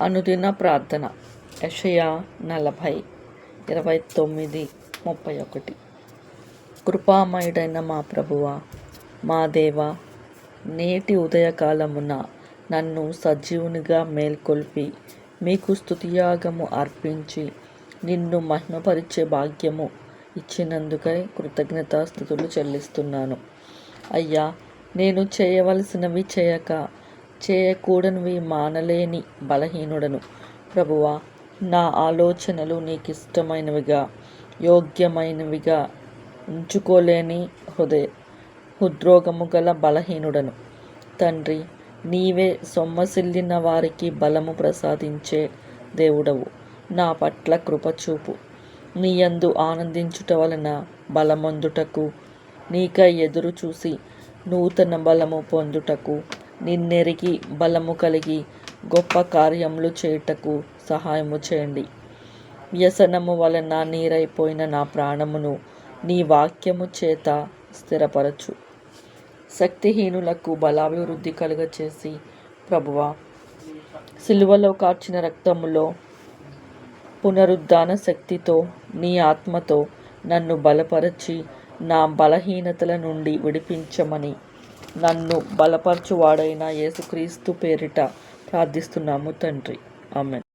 అనుదిన ప్రార్థన. యషయా నలభై ఇరవై తొమ్మిది ముప్పై ఒకటి. కృపామయుడైన మా ప్రభువా మా దేవా నేటి ఉదయకాలమున నన్ను సజీవునిగా మేల్కొల్పి మీకు స్తుతియాగము అర్పించి నిన్ను మహిమపరిచే భాగ్యము ఇచ్చినందుకై కృతజ్ఞతాస్థుతులు చెల్లిస్తున్నాను. అయ్యా నేను చేయవలసినవి చేయక చేయకూడనివి మానలేని బలహీనుడను. ప్రభువా నా ఆలోచనలు నీకు ఇష్టమైనవిగా యోగ్యమైనవిగా ఉంచుకోలేని హృదయ హృద్రోగము గల బలహీనుడను. తండ్రి నీవే సొమ్మసిల్లిన వారికి బలము ప్రసాదించే దేవుడవు. నా పట్ల కృపచూపు. నీయందు ఆనందించుట వలన బలమొందుటకు నీకై ఎదురు చూసి నూతన బలము పొందుటకు నిన్నెరిగి బలము కలిగి గొప్ప కార్యములు చేయుటకు సహాయము చేయండి. వ్యసనము వలన నీరైపోయిన నా ప్రాణమును నీ వాక్యము చేత స్థిరపరచు. శక్తిహీనులకు బలాభివృద్ధి కలుగచేసి ప్రభువా సిలువలో కార్చిన రక్తములో పునరుద్ధాన శక్తితో నీ ఆత్మతో నన్ను బలపరచి నా బలహీనతల నుండి విడిపించమని నన్ను బలపరచువాడైన యేసుక్రీస్తు పేరిట ప్రార్థిస్తున్నాము తండ్రి. ఆమెన్.